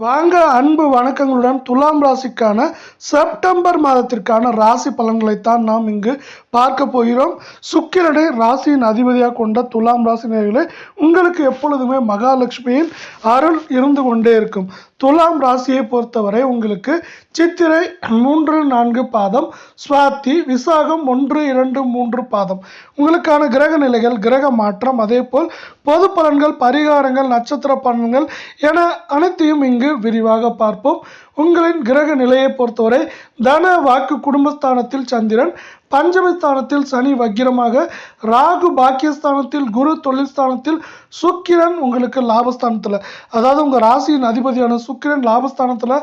வாங்க அன்பு வணக்கங்களுடன் துலாம் ராசிக்கான செப்டம்பர் மாதத்திற்கான ராசி பலன்களைத்தான் நாம் இங்கு பார்க்க போகிறோம். சுக்கிரனை ராசியின் அதிபதியாக கொண்ட துலாம் ராசி நேயர்களே உங்களுக்கு எப்பொழுதுமே மகாலட்சுமியின் அருள் இருந்து கொண்டே இருக்கும். துலாம் ராசியை பொறுத்தவரை உங்களுக்கு சித்திரை மூன்று நான்கு பாதம் சுவாத்தி விசாகம் ஒன்று இரண்டு மூன்று பாதம். உங்களுக்கான கிரக நிலைகள் கிரக மாற்றம் அதே போல் பொது பலன்கள் பரிகாரங்கள் நட்சத்திர பலன்கள் என அனைத்தையும் இங்கு விரிவாக பார்ப்போம். உங்களின் கிரக நிலையை பொறுத்தவரை தன வாக்கு குடும்பஸ்தானத்தில் சந்திரன் பஞ்சமி ஸ்தானத்தில் சனி வக்கிரமாக ராகு பாக்கியஸ்தானத்தில் குரு தொழில்ஸ்தானத்தில் சுக்கிரன் உங்களுக்கு லாபஸ்தானத்தில். அதாவது உங்கள் ராசியின் அதிபதியான சுக்கிரன் லாபஸ்தானத்தில்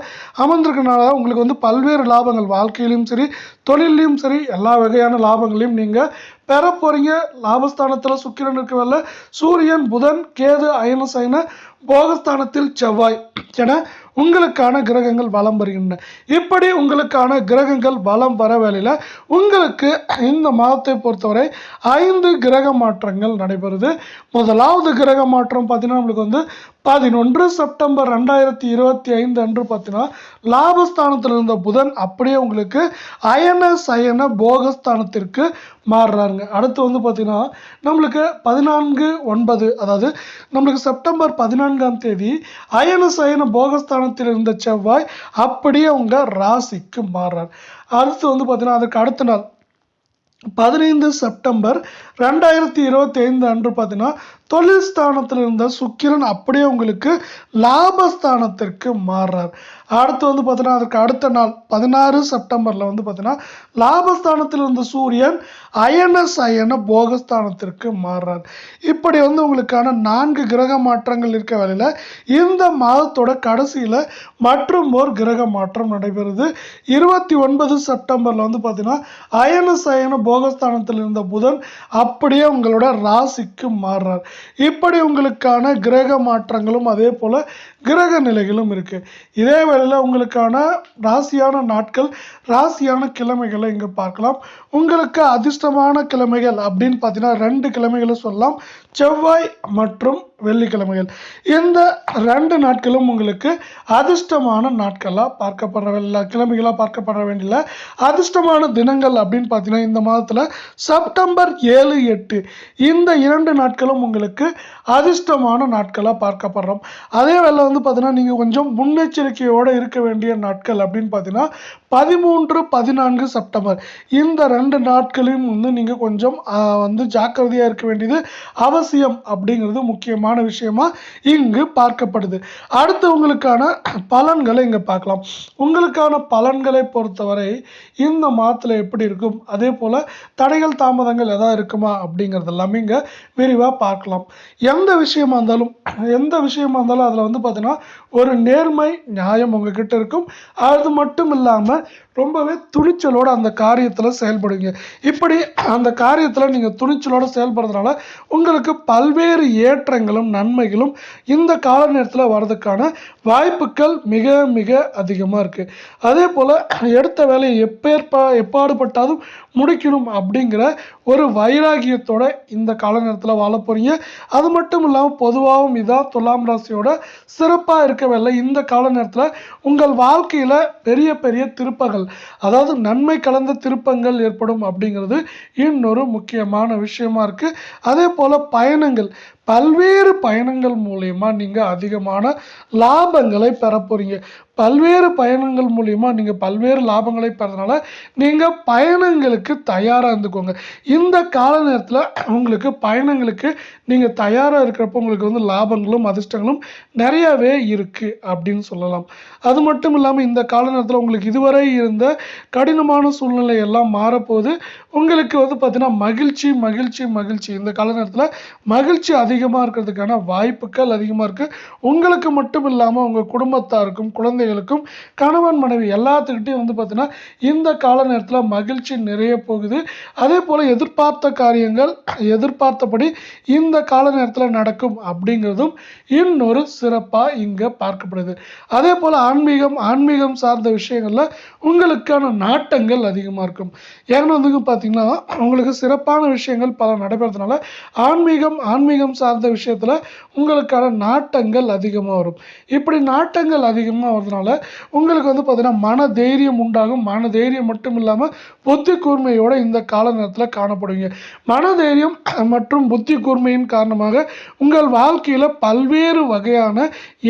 அமர்ந்திருக்கனால உங்களுக்கு வந்து பல்வேறு லாபங்கள். வாழ்க்கையிலையும் சரி தொழிலையும் சரி எல்லா வகையான லாபங்களையும் நீங்கள் பெற போகிறீங்க லாபஸ்தானத்தில் சுக்கிரன் இருக்கவில்ல சூரியன் புதன் கேது அயன சைன போகஸ்தானத்தில் செவ்வாய் என உங்களுக்கான கிரகங்கள் வலம் வருகின்றன. இப்படி உங்களுக்கான கிரகங்கள் வலம் வர வேலையில் உங்களுக்கு இந்த மாதத்தை பொறுத்தவரை ஐந்து கிரக மாற்றங்கள் நடைபெறுது. முதலாவது கிரக மாற்றம் பார்த்தீங்கன்னா நம்மளுக்கு வந்து பதினொன்று செப்டம்பர் ரெண்டாயிரத்தி இருபத்தி ஐந்து அன்று பார்த்தீங்கன்னா லாபஸ்தானத்தில் இருந்த புதன் அப்படியே உங்களுக்கு அயன சயன போகஸ்தானத்திற்கு மாறுறாருங்க. அடுத்து வந்து பார்த்திங்கன்னா நம்மளுக்கு பதினான்கு ஒன்பது அதாவது நம்மளுக்கு செப்டம்பர் பதினான்காம் தேதி அயன சயன போகஸ்தானத்தில் இருந்த செவ்வாய் அப்படியே அவங்க ராசிக்கு மாறுறார். அடுத்து வந்து பார்த்திங்கன்னா அதுக்கு அடுத்த நாள் பதினைந்து செப்டம்பர் ரெண்டாயிரத்தி இருபத்தி ஐந்து அன்று பார்த்தீங்கன்னா தொழில் ஸ்தானத்தில் இருந்த சுக்கிரன் அப்படியே உங்களுக்கு லாபஸ்தானத்திற்கு மாறுறார். அடுத்து வந்து பார்த்தீங்கன்னா அதுக்கு அடுத்த நாள் பதினாறு செப்டம்பரில் வந்து பார்த்தீங்கன்னா லாபஸ்தானத்தில் இருந்த சூரியன் அயன சயன போகஸ்தானத்திற்கு மாறுறார். இப்படி வந்து உங்களுக்கான நான்கு கிரக மாற்றங்கள் இருக்க வேலையில் இந்த மாதத்தோட கடைசியில் மற்றும் ஒரு கிரக மாற்றம் நடைபெறுது. இருபத்தி ஒன்பது செப்டம்பரில் வந்து பார்த்தீங்கன்னா அயன சயன போகஸ்தானத்தில் இருந்த புதன் அப்படியே உங்களோட ராசிக்கு மாறுறார். இப்படி உங்களுக்கான கிரக மாற்றங்களும் அதே போல் கிரக நிலைகளும் இருக்குது இதே வேளையில் உங்களுக்கான ராசியான நாட்கள் ராசியான கிழமைகளை இங்கே பார்க்கலாம். உங்களுக்கு அதிர்ஷ்டமான கிழமைகள் அப்படின்னு பார்த்தீங்கன்னா ரெண்டு கிழமைகளை சொல்லலாம். செவ்வாய் மற்றும் வெள்ளிக்கிழமைகள். இந்த ரெண்டு நாட்களும் உங்களுக்கு அதிர்ஷ்டமான நாட்களாக பார்க்கப்படுற வேண்டிய கிழமைகளாக பார்க்கப்பட வேண்டிய அதிர்ஷ்டமான தினங்கள் அப்படின்னு பார்த்தீங்கன்னா இந்த மாதத்தில் செப்டம்பர் ஏழு எட்டு. இந்த இரண்டு நாட்களும் உங்களுக்கு அதிர்ஷ்டமான நாட்களாக பார்க்கப்படுறோம். அதே வேலை வந்து பார்த்தீங்கன்னா நீங்கள் கொஞ்சம் முன்னெச்சரிக்கையோடு இருக்க வேண்டிய நாட்கள் அப்படின்னு பார்த்தீங்கன்னா பதிமூன்று பதினான்கு செப்டம்பர். இந்த ரெண்டு நாட்களையும் வந்து நீங்கள் கொஞ்சம் வந்து ஜாக்கிரதையாக இருக்க வேண்டியது அவசியம் அப்படிங்கிறது முக்கியமான விஷயமா இங்கு பார்க்கப்படுது. அடுத்து உங்களுக்கான பலன்களை இங்கே பார்க்கலாம். உங்களுக்கான பலன்களை பொறுத்தவரை இந்த மாதத்தில் எப்படி இருக்கும்? அதே போல் தடைகள் தாமதங்கள் எதாவது இருக்குமா அப்படிங்கிறது எல்லாமே இங்கே விரிவாக பார்க்கலாம். எந்த விஷயமா இருந்தாலும் எந்த விஷயமா இருந்தாலும் அதில் வந்து பார்த்தீங்கன்னா ஒரு நேர்மை நியாயம் உங்ககிட்ட இருக்கும். அது மட்டும் இல்லாமல் ரொம்பவே துணிச்சலோட அந்த காரியத்தில் செயல்படுவீங்க. இப்படி அந்த காரியத்தில் நீங்கள் துணிச்சலோட செயல்படுறதுனால உங்களுக்கு பல்வேறு ஏற்றங்களும் நன்மைகளும் இந்த கால நேரத்தில் வர்றதுக்கான வாய்ப்புகள் மிக மிக அதிகமாக இருக்குது அதே போல் எடுத்த வேலையை எப்பேற்பா எப்பாடுபட்டாலும் முடிக்கணும் அப்படிங்கிற ஒரு வைராகியத்தோட இந்த கால நேரத்தில் வாழ போகிறீங்க அது மட்டும் இல்லாமல் பொதுவாகவும் இதான் துலாம் ராசியோட சிறப்பாக இருக்கவில்லை இந்த கால நேரத்தில் உங்கள் வாழ்க்கையில் பெரிய பெரிய திருப்பங்கள் அதாவது நன்மை கலந்த திருப்பங்கள் ஏற்படும் அப்படிங்கிறது இன்னொரு முக்கியமான விஷயமா இருக்குது அதே போல் பயணங்கள் பல்வேறு பயணங்கள் மூலயமா நீங்கள் அதிகமான லாபங்களை பெற போறீங்க பல்வேறு பயணங்கள் மூலிமா நீங்கள் பல்வேறு லாபங்களை பெறதுனால நீங்கள் பயணங்களுக்கு தயாராக இருந்துக்கோங்க. இந்த கால நேரத்தில் உங்களுக்கு பயணங்களுக்கு நீங்கள் தயாராக இருக்கிறப்போ உங்களுக்கு வந்து லாபங்களும் அதிர்ஷ்டங்களும் நிறையவே இருக்குது அப்படின்னு சொல்லலாம். அது மட்டும் இல்லாமல் இந்த கால நேரத்தில் உங்களுக்கு இதுவரை இருந்த கடினமான சூழ்நிலை எல்லாம் மாறப்போது உங்களுக்கு வந்து பார்த்தீங்கன்னா மகிழ்ச்சி மகிழ்ச்சி மகிழ்ச்சி. இந்த கால நேரத்தில் மகிழ்ச்சி அதிகமாக இருக்கிறதுக்கான வாய்ப்புகள் அதிகமாக இருக்குது உங்களுக்கு மட்டும் இல்லாமல் உங்கள் குடும்பத்தாருக்கும் குழந்தை குழந்தைகளுக்கும் கணவன் மனைவி எல்லாத்துக்கிட்டையும் வந்து பார்த்தீங்கன்னா இந்த கால நேரத்தில் மகிழ்ச்சி நிறைய போகுது. அதே போல் எதிர்பார்த்த காரியங்கள் எதிர்பார்த்தபடி இந்த கால நேரத்தில் நடக்கும் அப்படிங்கிறதும் இன்னொரு சிறப்பாக இங்கே பார்க்கப்படுது. அதே போல் ஆன்மீகம் ஆன்மீகம் சார்ந்த விஷயங்களில் உங்களுக்கான நாட்டங்கள் அதிகமாக இருக்கும். ஏன்னா வந்து பார்த்தீங்கன்னா உங்களுக்கு சிறப்பான விஷயங்கள் பல நடைபெறதுனால ஆன்மீகம் ஆன்மீகம் சார்ந்த விஷயத்தில் உங்களுக்கான நாட்டங்கள் அதிகமாக வரும். இப்படி நாட்டங்கள் அதிகமாக வருதுனால உங்களுக்கு வந்து பார்த்தீங்கன்னா மன தைரியம் உண்டாகும். மன தைரியம் மட்டும் இல்லாமல் புத்தி கூர்மையோட இந்த கால நேரத்தில் காணப்படுவீங்க. மன தைரியம் மற்றும் புத்தி கூர்மையின் காரணமாக உங்கள் வாழ்க்கையில் பல்வேறு வகையான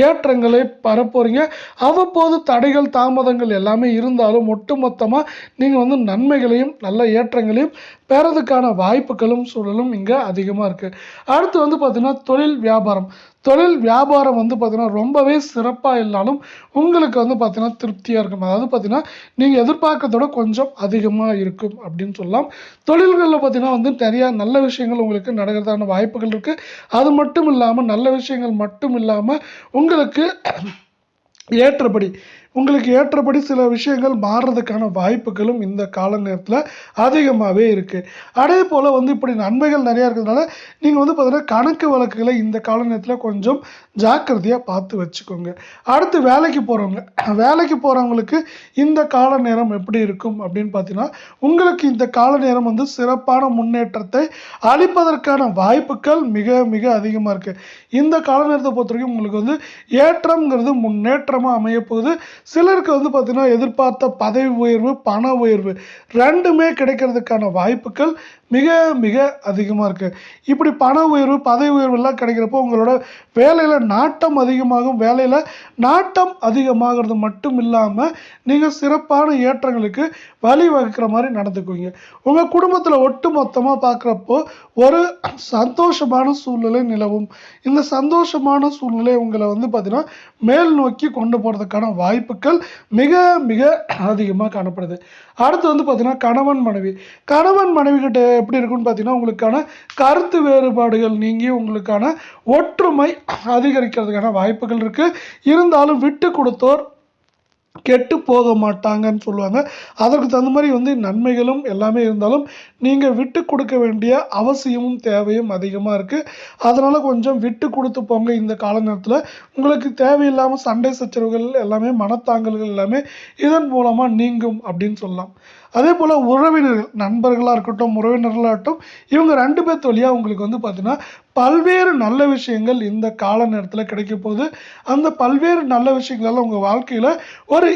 ஏற்றங்களை பரப்போறீங்க. அவ்வப்போது தடைகள் தாமதங்கள் எல்லாமே இருந்தாலும் ஒட்டுமொத்தமாக நீங்கள் வந்து நன்மைகளையும் நல்ல ஏற்றங்களையும் பெறதுக்கான வாய்ப்புகளும் சூழலும் இங்கே அதிகமாக இருக்குது அடுத்து வந்து பார்த்திங்கன்னா தொழில் வியாபாரம். தொழில் வியாபாரம் வந்து பார்த்திங்கன்னா ரொம்பவே சிறப்பாக இல்லாலும் உங்களுக்கு வந்து பார்த்திங்கன்னா திருப்தியாக இருக்கும். அதாவது பார்த்திங்கன்னா நீங்கள் எதிர்பார்க்கறதோட கொஞ்சம் அதிகமாக இருக்கும் அப்படின்னு சொல்லலாம். தொழில்களில் பார்த்திங்கன்னா வந்து நிறையா நல்ல விஷயங்கள் உங்களுக்கு நடக்கிறதான வாய்ப்புகள் இருக்குது அது மட்டும் இல்லாமல் நல்ல விஷயங்கள் மட்டும் இல்லாமல் உங்களுக்கு ஏற்றபடி உங்களுக்கு ஏற்றபடி சில விஷயங்கள் மாறுறதுக்கான வாய்ப்புகளும் இந்த கால நேரத்தில் அதிகமாகவே இருக்குது அதே போல் வந்து இப்படி நன்மைகள் நிறையா இருக்கிறதுனால நீங்கள் வந்து பார்த்தீங்கன்னா கணக்கு வழக்குகளை இந்த கால நேரத்தில் கொஞ்சம் ஜாக்கிரதையாக பார்த்து வச்சுக்கோங்க. அடுத்து வேலைக்கு போகிறவங்க வேலைக்கு போகிறவங்களுக்கு இந்த கால நேரம் எப்படி இருக்கும் அப்படின்னு பார்த்தீங்கன்னா உங்களுக்கு இந்த கால நேரம் வந்து சிறப்பான முன்னேற்றத்தை அளிப்பதற்கான வாய்ப்புகள் மிக மிக அதிகமாக இருக்குது இந்த கால நேரத்தை பொறுத்த வரைக்கும் உங்களுக்கு வந்து ஏற்றம்ங்கிறது முன்னேற்றமாக அமையப்போகுது சிலருக்கு வந்து பார்த்திங்கன்னா எதிர்பார்த்த பதவி உயர்வு பண உயர்வு ரெண்டுமே கிடைக்கிறதுக்கான வாய்ப்புகள் மிக மிக அதிகமாக இருக்குது இப்படி பண உயர்வு பதவி உயர்வுலாம் கிடைக்கிறப்போ உங்களோட வேலையில் நாட்டம் அதிகமாகும். வேலையில் நாட்டம் அதிகமாகிறது மட்டும் இல்லாமல் நீங்கள் சிறப்பான ஏற்றங்களுக்கு வழிவகுக்கிற மாதிரி நடந்துக்குவீங்க. உங்கள் குடும்பத்தில் ஒட்டு மொத்தமாக பார்க்குறப்போ ஒரு சந்தோஷமான சூழ்நிலை நிலவும். இந்த சந்தோஷமான சூழ்நிலை உங்களை வந்து பார்த்திங்கன்னா மேல் நோக்கி கொண்டு போகிறதுக்கான வாய்ப்புகள் மிக மிக அதிகமாக காணப்படுது. அடுத்து வந்து பார்த்தீங்கன்னா கணவன் மனைவி. கணவன் மனைவி கிட்ட எப்படி இருக்குன்னு பார்த்தீங்கன்னா உங்களுக்கான கருத்து வேறுபாடுகள் நீங்கி உங்களுக்கான ஒற்றுமை அதிகரிக்கிறதுக்கான வாய்ப்புகள் இருக்குது இருந்தாலும் விட்டு கொடுத்தோர் கெட்டு போக மாட்டாங்கன்னு சொல்லுவாங்க. அதற்கு தகுந்த மாதிரி வந்து நன்மைகளும் எல்லாமே இருந்தாலும் நீங்கள் விட்டு கொடுக்க வேண்டிய அவசியமும் தேவையும் அதிகமாக இருக்குது அதனால் கொஞ்சம் விட்டு கொடுத்து போங்க இந்த கால நேரத்தில் உங்களுக்கு தேவையில்லாமல் சண்டை சச்சரவுகள் எல்லாமே மனத்தாங்கல்கள் எல்லாமே இதன் மூலமாக நீங்கும் அப்படின்னு சொல்லலாம். அதே போல் உறவினர்கள் நண்பர்களாக இருக்கட்டும் உறவினர்களாக இருக்கட்டும் இவங்க ரெண்டு பேர் வழியாக உங்களுக்கு வந்து பார்த்தீங்கன்னா பல்வேறு நல்ல விஷயங்கள் இந்த கால நேரத்தில் கிடைக்க போகுது. அந்த பல்வேறு நல்ல விஷயங்களால் உங்கள் வாழ்க்கையில் ஒரு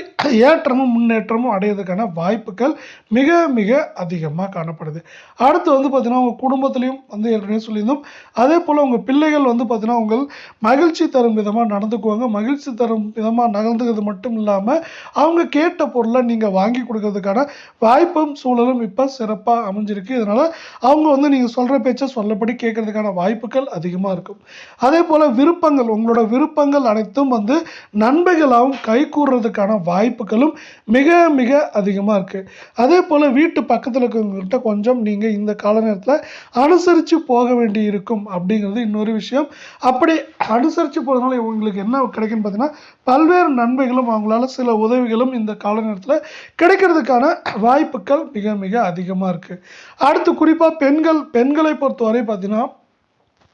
ஏற்றமும் முன்னேற்றமும் அடையிறதுக்கான வாய்ப்புகள் மிக மிக அதிகமாக காணப்படுது. அடுத்து வந்து பார்த்திங்கன்னா உங்கள் குடும்பத்துலேயும் வந்து ஏற்கனவே சொல்லியிருந்தோம். அதே போல் உங்கள் பிள்ளைகள் வந்து பார்த்திங்கன்னா உங்கள் மகிழ்ச்சி தரும் விதமாக நடந்துக்குவாங்க. மகிழ்ச்சி தரும் விதமாக நடந்துக்கிறது மட்டும் இல்லாமல் அவங்க கேட்ட பொருளை நீங்கள் வாங்கி கொடுக்கறதுக்கான வாய்ப்பும் சூழலும் இப்போ சிறப்பாக அமைஞ்சிருக்கு. இதனால் அவங்க வந்து நீங்கள் சொல்கிற பேச்சை சொல்லப்படி கேட்கறதுக்கான வாய்ப்புகள் அதிகமாக இருக்கும். அதே போல் விருப்பங்கள் உங்களோட விருப்பங்கள் அனைத்தும் வந்து நன்மைகளாகவும் கைகூடுறதுக்கான வாய்ப்புகளும் மிக மிக அதிகமாக இருக்குது அதே போல் வீட்டு பக்கத்தில் இருக்கிறவங்ககிட்ட கொஞ்சம் நீங்கள் இந்த கால நேரத்தில் அனுசரித்து போக வேண்டி இருக்கும் அப்படிங்கிறது இன்னொரு விஷயம். அப்படி அனுசரித்து போகிறதுனால இவங்களுக்கு என்ன கிடைக்குன்னு பார்த்தீங்கன்னா பல்வேறு நன்மைகளும் அவங்களால சில உதவிகளும் இந்த கால நேரத்தில் கிடைக்கிறதுக்கான வாய்ப்புகள் மிக மிக அதிகமாக இருக்குது அடுத்து குறிப்பாக பெண்கள் பெண்களை பொறுத்தவரை பார்த்தீங்கன்னா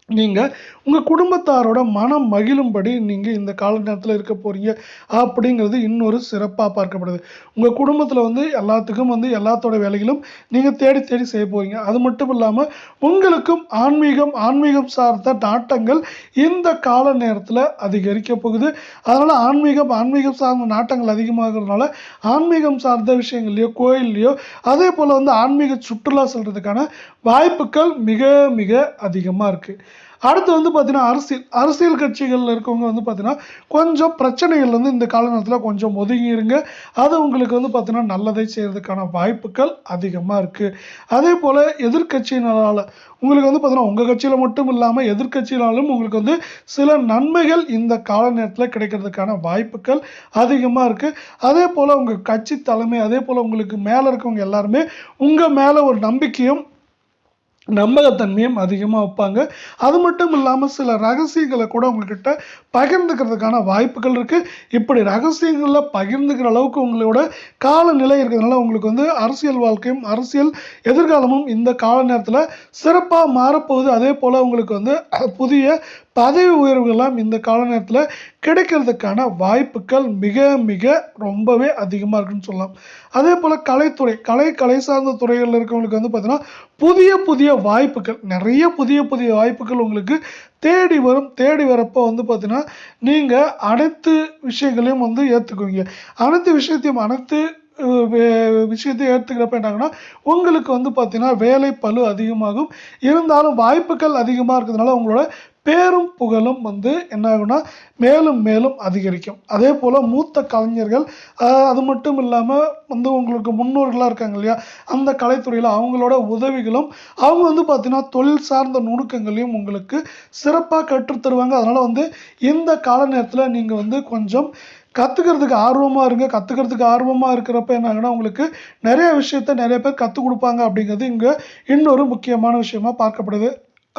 நீங்கள் உங்கள் குடும்பத்தாரோட மனம் மகிழும்படி நீங்கள் இந்த கால நேரத்தில் இருக்க போகிறீங்க அப்படிங்கிறது இன்னொரு சிறப்பாக பார்க்கப்படுது. உங்கள் குடும்பத்தில் வந்து எல்லாத்துக்கும் வந்து எல்லாத்தோட வேலைகளும் நீங்கள் தேடி தேடி செய்ய போகிறீங்க அது மட்டும் இல்லாமல் உங்களுக்கும் ஆன்மீகம் ஆன்மீகம் சார்ந்த நாட்டங்கள் இந்த கால நேரத்தில் அதிகரிக்க போகுது. அதனால் ஆன்மீகம் ஆன்மீகம் சார்ந்த நாட்டங்கள் அதிகமாகிறதுனால ஆன்மீகம் சார்ந்த விஷயங்கள்லையோ கோயில்லையோ அதே போல் வந்து ஆன்மீக சுற்றுலா செல்கிறதுக்கான வாய்ப்புகள் மிக மிக அதிகமாக இருக்குது அடுத்து வந்து பார்த்தீங்கன்னா அரசியல் அரசியல் கட்சிகளில் இருக்கவங்க வந்து பார்த்தீங்கன்னா கொஞ்சம் பிரச்சனைகள் வந்து இந்த காலநேரத்தில் கொஞ்சம் ஒதுங்கிருங்க. அது உங்களுக்கு வந்து பார்த்தீங்கன்னா நல்லதை செய்கிறதுக்கான வாய்ப்புகள் அதிகமாக இருக்குது அதே போல் எதிர்க்கட்சியினரால் உங்களுக்கு வந்து பார்த்தீங்கன்னா உங்கள் கட்சியில் மட்டும் இல்லாமல் எதிர்க்கட்சியினாலும் உங்களுக்கு வந்து சில நன்மைகள் இந்த கால நேரத்தில் கிடைக்கிறதுக்கான வாய்ப்புகள் அதிகமாக இருக்குது அதே போல் உங்கள் கட்சி தலைமை அதே போல் உங்களுக்கு மேலே இருக்கவங்க எல்லாருமே உங்கள் மேலே ஒரு நம்பிக்கையும் நம்பகத்தன்மையும் அதிகமாக வைப்பாங்க. அது மட்டும் இல்லாமல் சில ரகசியங்களை கூட உங்ககிட்ட பகிர்ந்துக்கிறதுக்கான வாய்ப்புகள் இருக்குது இப்படி ரகசியங்களில் பகிர்ந்துக்கிற அளவுக்கு உங்களோட காலநிலை இருக்கிறதுனால உங்களுக்கு வந்து அரசியல் வாழ்க்கையும் அரசியல் எதிர்காலமும் இந்த கால நேரத்தில் சிறப்பாக மாறப்போகுது. அதே போல் உங்களுக்கு வந்து புதிய பதவி உயர்வுகள்லாம் இந்த கால நேரத்தில் கிடைக்கிறதுக்கான வாய்ப்புகள் மிக மிக ரொம்பவே அதிகமாக இருக்குன்னு சொல்லலாம். அதே போல் கலைத்துறை கலை கலை சார்ந்த துறைகளில் இருக்கவங்களுக்கு வந்து பார்த்தீங்கன்னா புதிய புதிய வாய்ப்புகள் நிறைய புதிய புதிய வாய்ப்புகள் உங்களுக்கு தேடி வரும் தேடி வரப்போ வந்து பார்த்திங்கன்னா நீங்கள் அனைத்து விஷயங்களையும் வந்து ஏற்றுக்குவீங்க அனைத்து விஷயத்தையும் அனைத்து விஷயத்தை விஷயத்தையும் ஏற்றுக்கிறப்ப என்னாங்கன்னா உங்களுக்கு வந்து பார்த்திங்கன்னா வேலை பழு அதிகமாகும். இருந்தாலும் வாய்ப்புகள் அதிகமாக இருக்கிறதுனால உங்களோட பேரும் புகழும் வந்து என்ன ஆகும்னா மேலும் மேலும் அதிகரிக்கும். அதே போல் மூத்த கலைஞர்கள் அது மட்டும் இல்லாமல் வந்து உங்களுக்கு முன்னோர்களாக இருக்காங்க இல்லையா அந்த கலைத்துறையில் அவங்களோட உதவிகளும் அவங்க வந்து பார்த்திங்கன்னா தொழில் சார்ந்த நுணுக்கங்களையும் உங்களுக்கு சிறப்பாக கற்றுத்தருவாங்க அதனால் வந்து இந்த கால நேரத்தில் நீங்கள் வந்து கொஞ்சம் கற்றுக்கிறதுக்கு ஆர்வமாக இருங்க. கற்றுக்கிறதுக்கு ஆர்வமாக இருக்கிறப்ப என்ன உங்களுக்கு நிறைய விஷயத்த நிறைய பேர் கற்றுக் கொடுப்பாங்க அப்படிங்கிறது இங்கே இன்னொரு முக்கியமான விஷயமா பார்க்கப்படுது.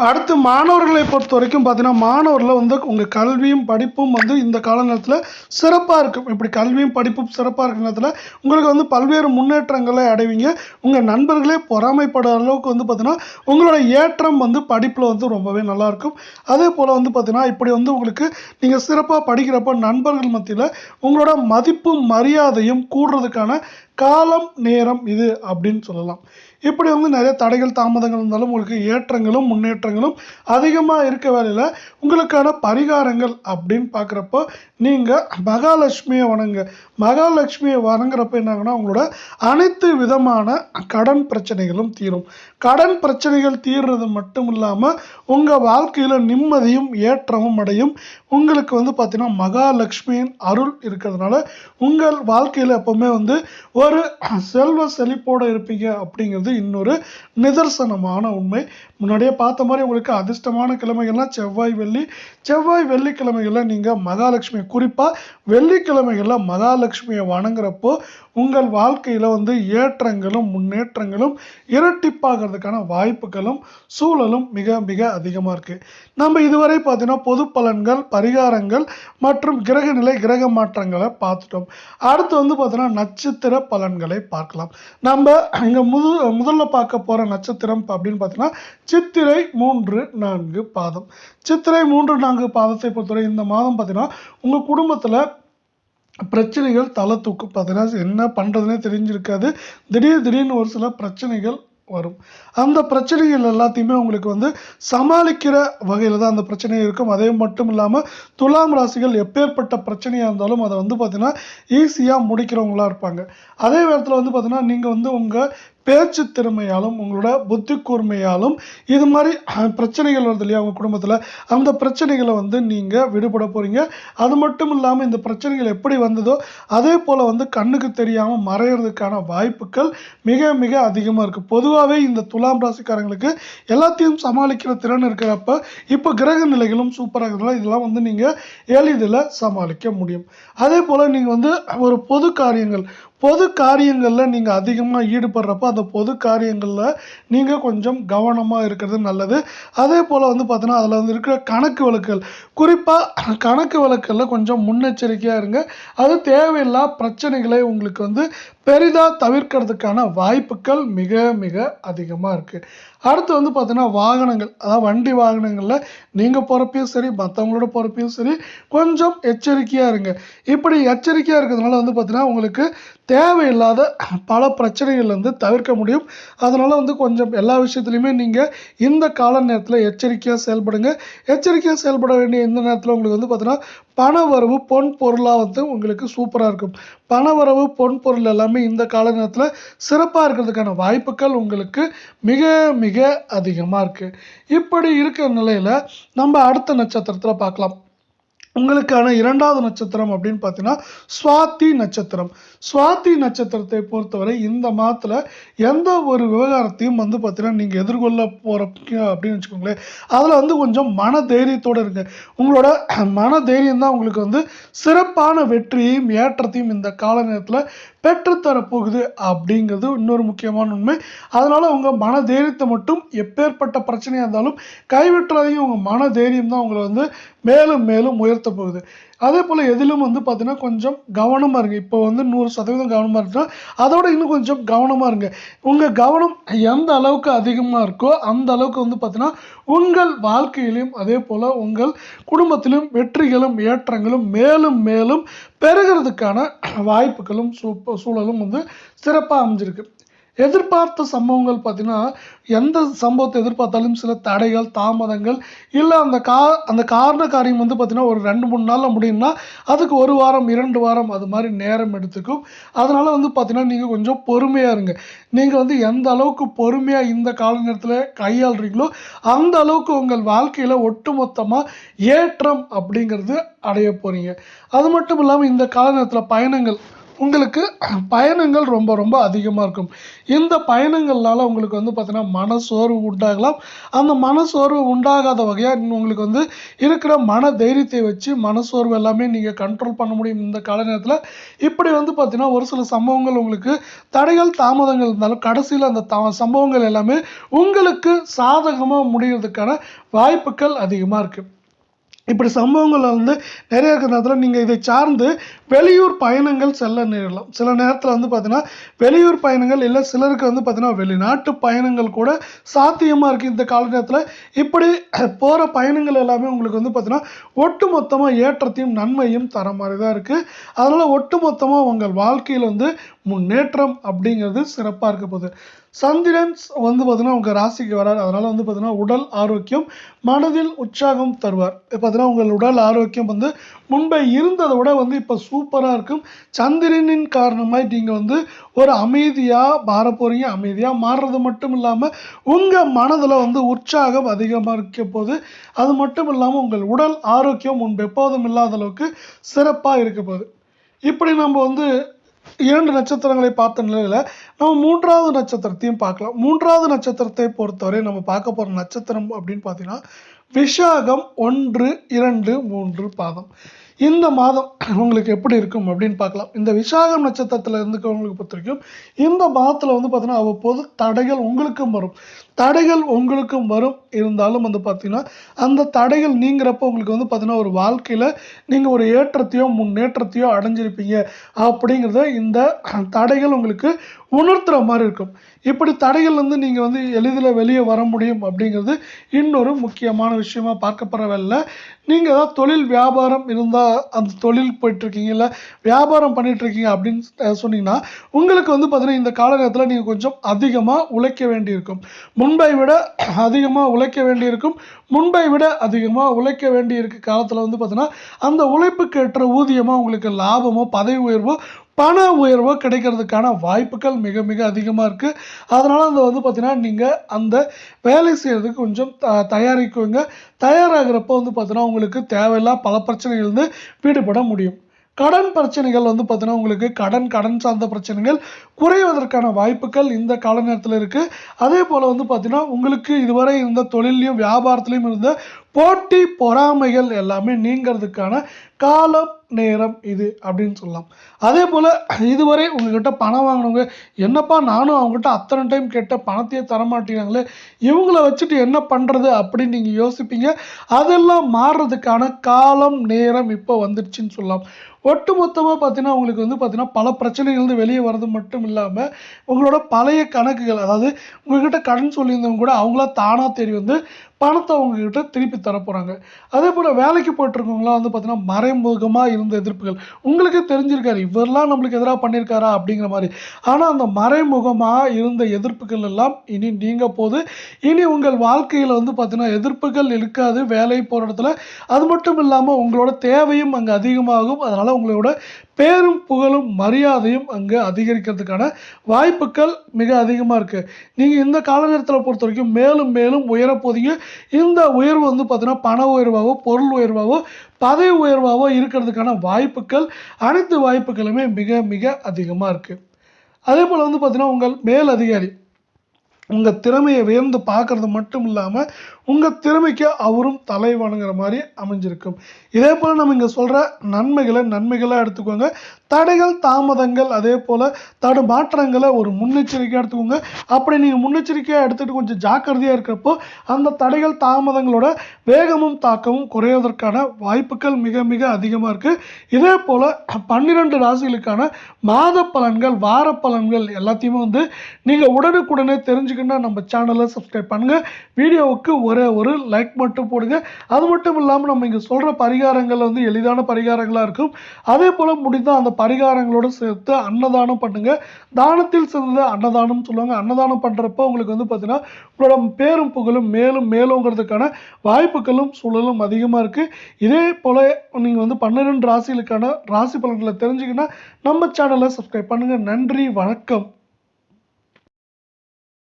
அடுத்து மாணவர்களை பொறுத்த வரைக்கும் பார்த்தீங்கன்னா மாணவர்கள் வந்து உங்கள் கல்வியும் படிப்பும் வந்து இந்த கால நேரத்தில் சிறப்பாக இருக்கும். இப்படி கல்வியும் படிப்பும் சிறப்பாக இருக்கிற நேரத்தில் உங்களுக்கு வந்து பல்வேறு முன்னேற்றங்களை அடைவீங்க. உங்கள் நண்பர்களே பொறாமைப்படுற அளவுக்கு வந்து பார்த்திங்கன்னா உங்களோட ஏற்றம் வந்து படிப்பில் வந்து ரொம்பவே நல்லாயிருக்கும் அதே போல் வந்து பார்த்திங்கன்னா இப்படி வந்து உங்களுக்கு நீங்கள் சிறப்பாக படிக்கிறப்ப நண்பர்கள் மத்தியில் உங்களோட மதிப்பும் மரியாதையும் கூடுறதுக்கான காலம் நேரம் இது அப்படின்னு சொல்லலாம். இப்படி வந்து நிறைய தடைகள் தாமதங்கள் இருந்தாலும் உங்களுக்கு ஏற்றங்களும் முன்னேற்றங்களும் அதிகமாக இருக்க வேலையில் உங்களுக்கான பரிகாரங்கள் அப்படின்னு பார்க்குறப்போ நீங்கள் மகாலட்சுமியை வணங்க. மகாலட்சுமியை வணங்குறப்ப என்னாகுன்னா உங்களோட அனைத்து விதமான கடன் பிரச்சனைகளும் தீரும். கடன் பிரச்சனைகள் தீர்றது மட்டும் இல்லாமல் உங்கள் வாழ்க்கையில் நிம்மதியும் ஏற்றமும் அடையும். உங்களுக்கு வந்து பார்த்திங்கன்னா மகாலட்சுமியின் அருள் இருக்கிறதுனால உங்கள் வாழ்க்கையில் எப்போவுமே வந்து ஒரு செல்வ செழிப்போடு இருப்பீங்க அப்படிங்கிறது இன்னொரு நிதர்சனமான உண்மை. முன்னாடியே பார்த்த மாதிரி உங்களுக்கு அதிர்ஷ்டமான கிழமைகள்லாம் செவ்வாய் வெள்ளி. செவ்வாய் வெள்ளிக்கிழமைகளில் நீங்கள் மகாலட்சுமி குறிப்பாக வெள்ளிக்கிழமைகளில் மகாலட்சுமியை வணங்குறப்போ உங்கள் வாழ்க்கையில் வந்து ஏற்றங்களும் முன்னேற்றங்களும் இரட்டிப்பாகிறதுக்கான வாய்ப்புகளும் சூழலும் மிக மிக அதிகமாக இருக்குது நம்ம இதுவரை பார்த்தீங்கன்னா பொது பலன்கள் பரிகாரங்கள் மற்றும் கிரகநிலை கிரக மாற்றங்களை பார்த்துட்டோம். அடுத்து வந்து பார்த்தீங்கன்னா நட்சத்திர பலன்களை பார்க்கலாம். நம்ம இங்கே முது முதல்ல பார்க்க போகிற நட்சத்திரம் அப்படின்னு பார்த்தீங்கன்னா சித்திரை மூன்று நான்கு பாதம். சித்திரை மூன்று நான்கு பாதத்தை பொறுத்தவரை இந்த மாதம் பார்த்தீங்கன்னா உங்கள் குடும்பத்தில் பிரச்சனைகள் தலை தூக்கும். பார்த்தீங்கன்னா என்ன பண்ணுறதுனே தெரிஞ்சிருக்காது. திடீர் திடீர்னு ஒரு சில பிரச்சனைகள் வரும். அந்த பிரச்சனைகள் எல்லாத்தையுமே உங்களுக்கு வந்து சமாளிக்கிற வகையில் தான் அந்த பிரச்சனை இருக்கும். அதே மட்டும் இல்லாமல் துலாம் ராசிகள் எப்பேற்பட்ட பிரச்சனையாக இருந்தாலும் அதை வந்து பார்த்திங்கன்னா ஈஸியாக முடிக்கிறவங்களா இருப்பாங்க. அதே நேரத்தில் வந்து பார்த்திங்கன்னா நீங்கள் வந்து உங்கள் பேச்சு திறமையாலும் உங்களோட புத்தி கூர்மையாலும் இது மாதிரி பிரச்சனைகள் வருது இல்லையா உங்கள் குடும்பத்தில்? அந்த பிரச்சனைகளை வந்து நீங்கள் விடுபட போகிறீங்க அது மட்டும் இல்லாமல் இந்த பிரச்சனைகள் எப்படி வந்ததோ அதே போல் வந்து கண்ணுக்கு தெரியாமல் மறையிறதுக்கான வாய்ப்புகள் மிக மிக அதிகமாக இருக்குது பொதுவாகவே இந்த துலாம் ராசிக்காரங்களுக்கு எல்லாத்தையும் சமாளிக்கிற திறன் இருக்கிறப்ப இப்போ கிரக நிலைகளும் சூப்பராக இருக்கிறதுனால இதெல்லாம் வந்து நீங்கள் எளிதில் சமாளிக்க முடியும். அதே போல் நீங்கள் வந்து ஒரு பொது காரியங்கள் பொது காரியங்களில் நீங்கள் அதிகமாக ஈடுபடுறப்போ அந்த பொது காரியங்களில் நீங்கள் கொஞ்சம் கவனமாக இருக்கிறது நல்லது. அதே போல் வந்து பார்த்தீங்கன்னா அதில் வந்து இருக்கிற கணக்கு வழக்குகள். குறிப்பாக கணக்கு வழக்குகளில் கொஞ்சம் முன்னெச்சரிக்கையாக இருங்க. அது தேவையில்லா பிரச்சனைகளை உங்களுக்கு வந்து பெரிதாக தவிர்க்கிறதுக்கான வாய்ப்புகள் மிக மிக அதிகமாக இருக்குது அடுத்து வந்து பார்த்தீங்கன்னா வாகனங்கள். அதாவது வண்டி வாகனங்களில் நீங்கள் போகிறப்பையும் சரி மற்றவங்களோட போகிறப்பையும் சரி கொஞ்சம் எச்சரிக்கையாக இருங்க. இப்படி எச்சரிக்கையாக இருக்கிறதுனால வந்து பார்த்தீங்கன்னா உங்களுக்கு தேவையில்லாத பல பிரச்சனைகள் வந்து தவிர்க்க முடியும். அதனால் வந்து கொஞ்சம் எல்லா விஷயத்துலையுமே நீங்கள் இந்த கால நேரத்தில் எச்சரிக்கையாக செயல்படுங்க. எச்சரிக்கையாக செயல்பட வேண்டிய இந்த நேரத்தில் உங்களுக்கு வந்து பார்த்தீங்கன்னா பணவரவு பொன் பொருளாக வந்து உங்களுக்கு சூப்பராக இருக்கும். பணவரவு பொன் பொருள் எல்லாமே இந்த கால நேரத்தில் சிறப்பாக இருக்கிறதுக்கான வாய்ப்புகள் உங்களுக்கு மிக மிக அதிகமாக இருக்குது இப்படி இருக்கிற நிலையில் நம்ம அடுத்த நட்சத்திரத்தில் பார்க்கலாம். உங்களுக்கான இரண்டாவது நட்சத்திரம் அப்படின்னு பார்த்தீங்கன்னா சுவாத்தி நட்சத்திரம். சுவாத்தி நட்சத்திரத்தை பொறுத்தவரை இந்த மாதத்தில் எந்த ஒரு விவகாரத்தையும் வந்து பார்த்தீங்கன்னா நீங்கள் எதிர்கொள்ள போகிற அப்படின்னு வச்சுக்கோங்களேன். அதில் வந்து கொஞ்சம் மன தைரியத்தோடு இருங்க. உங்களோட மன தைரியம் தான் உங்களுக்கு வந்து சிறப்பான வெற்றியையும் ஏற்றத்தையும் இந்த கால நேரத்தில் பெற்றுத்தரப்போகுது அப்படிங்கிறது இன்னொரு முக்கியமான உண்மை. அதனால் உங்கள் மன தைரியத்தை மட்டும் எப்பேற்பட்ட பிரச்சனையாக இருந்தாலும் கைவிட்டுறதையும் உங்கள் மன தைரியம் தான் உங்களை வந்து மேலும் மேலும் உயர்த்த போகுது. அதே போல் எதிலும் வந்து பார்த்தீங்கன்னா கொஞ்சம் கவனமாக இருங்க. இப்போ வந்து நூறு சதவீதம் கவனமாக இருக்குன்னா அதோட இன்னும் கொஞ்சம் கவனமாக இருங்க. உங்கள் கவனம் எந்த அளவுக்கு அதிகமாக இருக்கோ அந்த அளவுக்கு வந்து பார்த்தீங்கன்னா உங்கள் வாழ்க்கையிலும் அதே போல் உங்கள் குடும்பத்திலும் வெற்றிகளும் ஏற்றங்களும் மேலும் மேலும் பெருகிறதுக்கான வாய்ப்புகளும் சூப்ப சூழலும் வந்து சிறப்பாக அமைஞ்சிருக்கு. எதிர்பார்த்த சம்பவங்கள் பார்த்தீங்கன்னா எந்த சம்பவத்தை எதிர்பார்த்தாலும் சில தடைகள் தாமதங்கள் இல்லை அந்த கா அந்த காரண காரியம் வந்து பார்த்திங்கன்னா ஒரு ரெண்டு மூணு நாளில் முடியும்னா அதுக்கு ஒரு வாரம் இரண்டு வாரம் அது மாதிரி நேரம் எடுத்துக்கும். அதனால் வந்து பார்த்திங்கன்னா நீங்கள் கொஞ்சம் பொறுமையாக இருங்க. நீங்கள் வந்து எந்த அளவுக்கு பொறுமையாக இந்த கால நேரத்தில் கையாளுறீங்களோ அந்த அளவுக்கு உங்கள் வாழ்க்கையில் ஒட்டுமொத்தமாக ஏற்றம் அப்படிங்கிறது அடைய போகிறீங்க அது மட்டும் இல்லாமல் இந்த கால நேரத்தில் பயணங்கள் உங்களுக்கு பயணங்கள் ரொம்ப ரொம்ப அதிகமாக இருக்கும். இந்த பயணங்கள்னால உங்களுக்கு வந்து பார்த்தீங்கன்னா மனசோர்வு உண்டாகலாம். அந்த மனசோர்வு உண்டாகாத வகையாக உங்களுக்கு வந்து இருக்கிற மன தைரியத்தை வச்சு மனசோர்வு எல்லாமே நீங்கள் கண்ட்ரோல் பண்ண முடியும் இந்த கால நேரத்தில் இப்படி வந்து பார்த்தீங்கன்னா ஒரு சில சம்பவங்கள் உங்களுக்கு தடைகள் தாமதங்கள் இருந்தாலும் கடைசியில் அந்த த சம்பவங்கள் எல்லாமே உங்களுக்கு சாதகமாக முடிகிறதுக்கான வாய்ப்புகள் அதிகமாக இருக்குது இப்படி சம்பவங்கள் வந்து நிறைய இருக்கிற நேரத்தில் நீங்கள் இதை சார்ந்து வெளியூர் பயணங்கள் செல்ல நேரலாம் சில நேரத்தில் வந்து பார்த்தீங்கன்னா வெளியூர் பயணங்கள் இல்லை சிலருக்கு வந்து பார்த்தீங்கன்னா வெளிநாட்டு பயணங்கள் கூட சாத்தியமாக இருக்குது இந்த கால நேரத்தில் இப்படி போகிற பயணங்கள் எல்லாமே உங்களுக்கு வந்து பார்த்தீங்கன்னா ஒட்டு மொத்தமாக ஏற்றத்தையும் நன்மையும் தர மாதிரி தான் இருக்குது அதனால் ஒட்டு மொத்தமாக உங்கள் வாழ்க்கையில் வந்து முன்னேற்றம் அப்படிங்கிறது சிறப்பாக இருக்க போகுது. சந்திரன் வந்து பார்த்தீங்கன்னா உங்கள் ராசிக்கு வரார். அதனால் வந்து பார்த்தீங்கன்னா உடல் ஆரோக்கியம் மனதில் உற்சாகம் தருவார். பார்த்தீங்கன்னா உங்கள் உடல் ஆரோக்கியம் வந்து முன்பை இருந்ததை விட வந்து இப்போ சூப்பராக இருக்கும். சந்திரனின் காரணமாக நீங்கள் வந்து ஒரு அமைதியாக மாற போகிறீங்க அமைதியாக மாறுறது மட்டும் இல்லாமல் உங்கள் மனதில் வந்து உற்சாகம் அதிகமாக இருக்க போது அது மட்டும் இல்லாமல் உங்கள் உடல் ஆரோக்கியம் முன்பு எப்போதும் இல்லாத அளவுக்கு சிறப்பாக இருக்க போகுது. இப்படி நம்ம வந்து இரண்டு நட்சத்திரங்களை பார்த்த நிலையில் நம்ம மூன்றாவது நட்சத்திரத்தையும் பார்க்கலாம். மூன்றாவது நட்சத்திரத்தை பொறுத்தவரை நம்ம பார்க்க போகிற நட்சத்திரம் அப்படின்னு பார்த்தீங்கன்னா விஷாகம் ஒன்று இரண்டு மூன்று பாதம். இந்த மாதம் உங்களுக்கு எப்படி இருக்கும் அப்படின்னு பார்க்கலாம். இந்த விசாகம் நட்சத்திரத்தில் இருந்துக்கவங்களுக்கு பொறுத்த வரைக்கும் இந்த மாதத்தில் வந்து பார்த்தீங்கன்னா அவ்வப்போது தடைகள் உங்களுக்கும் வரும். தடைகள் உங்களுக்கும் வரும். இருந்தாலும் வந்து பார்த்தீங்கன்னா அந்த தடைகள் நீங்கிறப்ப உங்களுக்கு வந்து பார்த்தீங்கன்னா ஒரு வாழ்க்கையில் நீங்கள் ஒரு ஏற்றத்தையோ முன்னேற்றத்தையோ அடைஞ்சிருப்பீங்க. அப்படிங்கிறத இந்த தடைகள் உங்களுக்கு உணர்த்துகிற மாதிரி இருக்கும். இப்படி தடைகள்லேருந்து நீங்கள் வந்து எளிதில் வெளியே வர முடியும் அப்படிங்கிறது இன்னொரு முக்கியமான விஷயமா பார்க்கப்படவில்லை. நீங்கள் ஏதாவது தொழில் வியாபாரம் இருந்தால் அந்த தொழில் போயிட்டுருக்கீங்க இல்லை வியாபாரம் பண்ணிகிட்ருக்கீங்க அப்படின்னு சொன்னீங்கன்னா உங்களுக்கு வந்து பார்த்தீங்கன்னா இந்த காலகட்டத்தில் நீங்கள் கொஞ்சம் அதிகமாக உழைக்க வேண்டியிருக்கும். முன்பை விட அதிகமாக உழைக்க வேண்டியிருக்கும் முன்பை விட அதிகமாக உழைக்க வேண்டியிருக்க காலத்தில் வந்து பார்த்தீங்கன்னா அந்த உழைப்புக்கு ஏற்ற ஊதியமாக உங்களுக்கு லாபமோ பதவி உயர்வோ பண உயர்வோ கிடைக்கிறதுக்கான வாய்ப்புகள் மிக மிக அதிகமாக இருக்குது அதனால் அந்த வந்து பார்த்தீங்கன்னா நீங்கள் அந்த வேலை செய்கிறதுக்கு கொஞ்சம் த தயாரிக்குவீங்க தயாராகிறப்போ வந்து பார்த்தீங்கன்னா உங்களுக்கு தேவையில்லா பல பிரச்சனைகள் வந்து விடுபட முடியும். கடன் பிரச்சனைகள் வந்து பார்த்தீங்கன்னா உங்களுக்கு கடன் கடன் சார்ந்த பிரச்சனைகள் குறைவதற்கான வாய்ப்புகள் இந்த கால நேரத்தில் இருக்குது அதே போல் வந்து பார்த்தீங்கன்னா உங்களுக்கு இதுவரை இருந்த தொழிலையும் வியாபாரத்துலையும் இருந்த போட்டி பொறாமைகள் எல்லாமே நீங்கிறதுக்கான காலம் நேரம் இது அப்படின்னு சொல்லலாம். அதே போல் இதுவரை உங்ககிட்ட பணம் வாங்கினவங்க என்னப்பா நானும் அவங்ககிட்ட அத்தனை டைம் கேட்ட பணத்தையே தர மாட்டேங்கிறாங்களே இவங்கள வச்சுட்டு என்ன பண்ணுறது அப்படின்னு நீங்கள் யோசிப்பீங்க. அதெல்லாம் மாறுறதுக்கான காலம் நேரம் இப்போ வந்துடுச்சுன்னு சொல்லலாம். ஒட்டு மொத்தமாக பார்த்தீங்கன்னா உங்களுக்கு வந்து பார்த்தீங்கன்னா பல பிரச்சனைகள்லேருந்து வெளியே வர்றது மட்டும் இல்லாமல் உங்களோட பழைய கணக்குகள் அதாவது உங்ககிட்ட கடன் சொல்லியிருந்தவங்க கூட அவங்களா தானாக தேடி வந்து பணத்தை அவங்கக்கிட்ட திருப்பி தர போகிறாங்க அதே போல் வேலைக்கு போயிட்டுருக்கவங்களாம் வந்து பார்த்தீங்கன்னா மறைமுகமாக இருந்த எதிர்ப்புகள். உங்களுக்கே தெரிஞ்சிருக்காரு இவரெல்லாம் நம்மளுக்கு எதிராக பண்ணியிருக்காரா அப்படிங்கிற மாதிரி. ஆனால் அந்த மறைமுகமாக இருந்த எதிர்ப்புகள் எல்லாம் இனி நீங்க போது. இனி உங்கள் வாழ்க்கையில் வந்து பார்த்தீங்கன்னா எதிர்ப்புகள் இருக்காது வேலை போகிற இடத்துல அது மட்டும் இல்லாமல் உங்களோட தேவையும் அங்கே அதிகமாகும். அதனால் உங்களோட பேரும் புகழும் மரியாதையும் அங்கே அதிகரிக்கிறதுக்கான வாய்ப்புகள் மிக அதிகமாக இருக்குது நீங்கள் இந்த காலநேரத்தில் பொறுத்த வரைக்கும் மேலும் மேலும் உயரப்போதீங்க இந்த உயர்வு வந்து பார்த்தீங்கன்னா பண உயர்வாகவோ பொருள் உயர்வாகவோ பதவி உயர்வாகவோ இருக்கிறதுக்கான வாய்ப்புகள் அனைத்து வாய்ப்புகளுமே மிக மிக அதிகமாக இருக்குது அதே போல் வந்து பார்த்தீங்கன்னா உங்கள் மேல் அதிகாரி உங்கள் திறமையை வியந்து பார்க்கறது மட்டும் இல்லாமல் உங்கள் திறமைக்கு அவரும் தலை வணங்குற மாதிரி அமைஞ்சிருக்கும். இதே போல் நம்ம இங்கே சொல்கிற நன்மைகளை நன்மைகளாக எடுத்துக்கோங்க. தடைகள் தாமதங்கள் அதே போல் தடு மாற்றங்களை ஒரு முன்னெச்சரிக்கையாக எடுத்துக்கோங்க. அப்படி நீங்கள் முன்னெச்சரிக்கையாக எடுத்துகிட்டு கொஞ்சம் ஜாக்கிரதையாக இருக்கிறப்போ அந்த தடைகள் தாமதங்களோட வேகமும் தாக்கமும் குறைவதற்கான வாய்ப்புகள் மிக மிக அதிகமாக இருக்குது இதே போல் பன்னிரெண்டு ராசிகளுக்கான மாத பலன்கள் வார பலன்கள் எல்லாத்தையுமே வந்து நீங்கள் உடனுக்குடனே தெரிஞ்சுக்கணுன்னா நம்ம சேனலை சப்ஸ்கிரைப் பண்ணுங்கள் வீடியோவுக்கு ஒரே ஒரு லைக் மட்டும் போடுங்க. அது மட்டும் இல்லாமல் நம்ம இங்கே சொல்கிற பரிகாரங்கள் வந்து எளிதான பரிகாரங்களாக இருக்கும். அதே போல் முடிந்தால் அந்த பரிகாரங்களோடு சேர்த்து அன்னதானம் பண்ணுங்க. தானத்தில் சிறந்த அன்னதானம் சொல்லுவாங்க. அன்னதானம் பண்ணுறப்ப உங்களுக்கு வந்து பார்த்தீங்கன்னா உங்களோட பேரும் புகழும் மேலும் மேலுங்கிறதுக்கான வாய்ப்புகளும் சூழலும் அதிகமாக இருக்குது இதே போல் நீங்கள் வந்து பன்னிரெண்டு ராசிகளுக்கான ராசி பலன்களை தெரிஞ்சுக்கினா நம்ம சேனலை சப்ஸ்கிரைப் பண்ணுங்கள் நன்றி வணக்கம்.